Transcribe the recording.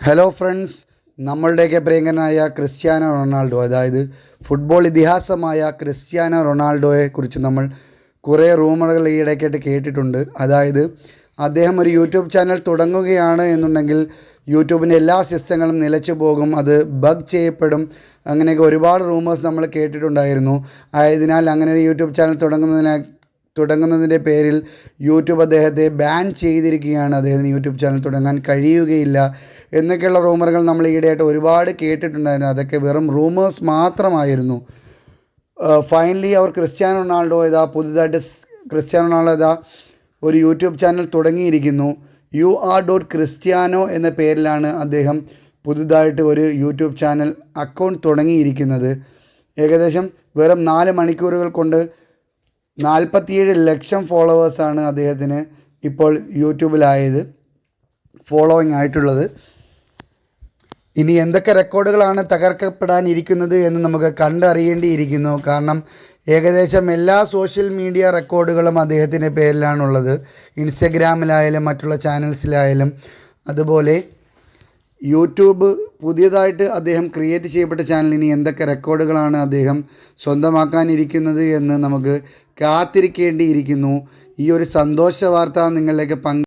Hello friends നമ്മളുടെയൊക്കെ പ്രിയങ്കരനായ Cristiano Ronaldo അതായത് ഫുട്ബോൾ ഇതിഹാസമായ ക്രിസ്ത്യാനോ റൊണാൾഡോയെ കുറിച്ച് നമ്മൾ കുറേ റൂമറുകൾ ഈ ഇടയ്ക്കായിട്ട് കേട്ടിട്ടുണ്ട്. അതായത് അദ്ദേഹം ഒരു യൂട്യൂബ് ചാനൽ തുടങ്ങുകയാണ് എന്നുണ്ടെങ്കിൽ യൂട്യൂബിന്റെ എല്ലാ സിസ്റ്റങ്ങളും നിലച്ചു പോകും അത് ബഗ് ചെയ്യപ്പെടും അങ്ങനെയൊക്കെ ഒരുപാട് റൂമേഴ്സ് നമ്മൾ കേട്ടിട്ടുണ്ടായിരുന്നു. ആയതിനാൽ അങ്ങനെ ഒരു യൂട്യൂബ് ചാനൽ തുടങ്ങുന്നതിനെ തുടങ്ങുന്നതിന്റെ പേരിൽ യൂട്യൂബ് അദ്ദേഹത്തെ ബാൻ ചെയ്തിരിക്കുകയാണ്. അദ്ദേഹത്തിന് യൂട്യൂബ് ചാനൽ തുടങ്ങാൻ കഴിയുകയില്ല. എന്നൊക്കെയുള്ള റൂമറുകൾ നമ്മൾ ഈയിടെയായിട്ട് ഒരുപാട് കേട്ടിട്ടുണ്ടായിരുന്നു. അതൊക്കെ വെറും റൂമേഴ്സ് മാത്രമായിരുന്നു. ഫൈനലി അവർ ക്രിസ്ത്യാനോ റൊണാൾഡോ ഇതാ പുതുതായിട്ട് ക്രിസ്ത്യാനോ റൊണാൾഡോ ഇതാ ഒരു യൂട്യൂബ് ചാനൽ തുടങ്ങിയിരിക്കുന്നു. യു ആർ ഡോട്ട് ക്രിസ്ത്യാനോ എന്ന പേരിലാണ് അദ്ദേഹം പുതുതായിട്ട് ഒരു യൂട്യൂബ് ചാനൽ അക്കൗണ്ട് തുടങ്ങിയിരിക്കുന്നത്. ഏകദേശം വെറും നാല് മണിക്കൂറുകൾ കൊണ്ട് നാൽപ്പത്തിയേഴ് ലക്ഷം ഫോളോവേഴ്സാണ് അദ്ദേഹത്തിന് ഇപ്പോൾ യൂട്യൂബിലായത് ഫോളോയിങ് ആയിട്ടുള്ളത്. ഇനി എന്തൊക്കെ റെക്കോർഡുകളാണ് തകർക്കപ്പെടാനിരിക്കുന്നത് എന്ന് നമുക്ക് കണ്ടറിയേണ്ടിയിരിക്കുന്നു. കാരണം ഏകദേശം എല്ലാ സോഷ്യൽ മീഡിയ റെക്കോർഡുകളും അദ്ദേഹത്തിന്റെ പേരിലാണുള്ളത്. ഇൻസ്റ്റഗ്രാമിലായാലും മറ്റുള്ള ചാനൽസിലായാലും. അതുപോലെ യൂട്യൂബ് പുതിയതായിട്ട് അദ്ദേഹം ക്രിയേറ്റ് ചെയ്യപ്പെട്ട ചാനൽ ഇനി എന്തൊക്കെ റെക്കോർഡുകളാണ് അദ്ദേഹം സ്വന്തമാക്കാനിരിക്കുന്നത് എന്ന് നമുക്ക് കാത്തിരിക്കേണ്ടിയിരിക്കുന്നു. ഈ ഒരു സന്തോഷ വാർത്ത നിങ്ങളിലേക്ക് പങ്ക്